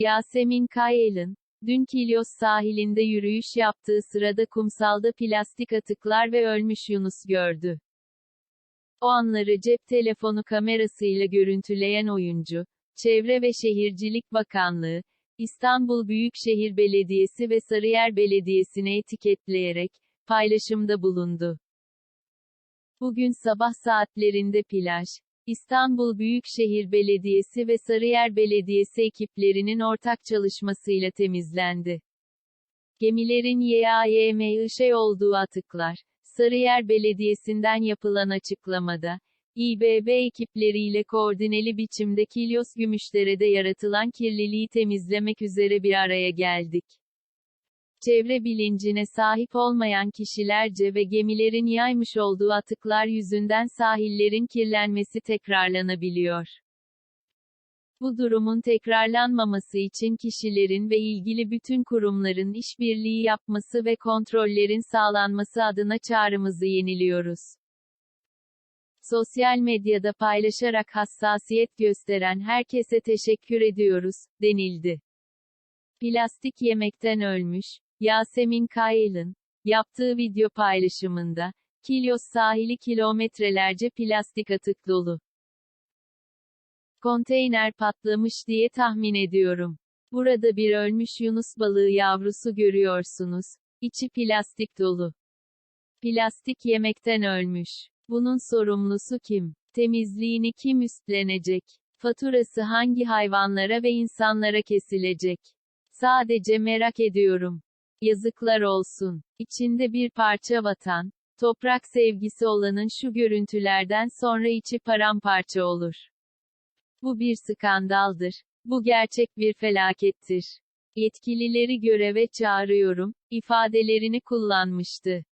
Yasemin Kayal'ın, dün Kilyos sahilinde yürüyüş yaptığı sırada kumsalda plastik atıklar ve ölmüş Yunus gördü. O anları cep telefonu kamerasıyla görüntüleyen oyuncu, Çevre ve Şehircilik Bakanlığı, İstanbul Büyükşehir Belediyesi ve Sarıyer Belediyesi'ne etiketleyerek, paylaşımda bulundu. Bugün sabah saatlerinde plaj, İstanbul Büyükşehir Belediyesi ve Sarıyer Belediyesi ekiplerinin ortak çalışmasıyla temizlendi. Gemilerin YAYM şey olduğu atıklar, Sarıyer Belediyesi'nden yapılan açıklamada, İBB ekipleriyle koordineli biçimde Kilyos Gümüşdere'de yaratılan kirliliği temizlemek üzere bir araya geldik. Çevre bilincine sahip olmayan kişilerce ve gemilerin yaymış olduğu atıklar yüzünden sahillerin kirlenmesi tekrarlanabiliyor. Bu durumun tekrarlanmaması için kişilerin ve ilgili bütün kurumların işbirliği yapması ve kontrollerin sağlanması adına çağrımızı yeniliyoruz. Sosyal medyada paylaşarak hassasiyet gösteren herkese teşekkür ediyoruz, denildi. Plastik yemekten ölmüş, Yasemin Kayal'ın, yaptığı video paylaşımında, Kilyos sahili kilometrelerce plastik atık dolu. Konteyner patlamış diye tahmin ediyorum. Burada bir ölmüş yunus balığı yavrusu görüyorsunuz. İçi plastik dolu. Plastik yemekten ölmüş. Bunun sorumlusu kim? Temizliğini kim üstlenecek? Faturası hangi hayvanlara ve insanlara kesilecek? Sadece merak ediyorum. Yazıklar olsun. İçinde bir parça vatan, toprak sevgisi olanın şu görüntülerden sonra içi paramparça olur. Bu bir skandaldır. Bu gerçek bir felakettir. Yetkilileri göreve çağırıyorum, ifadelerini kullanmıştı.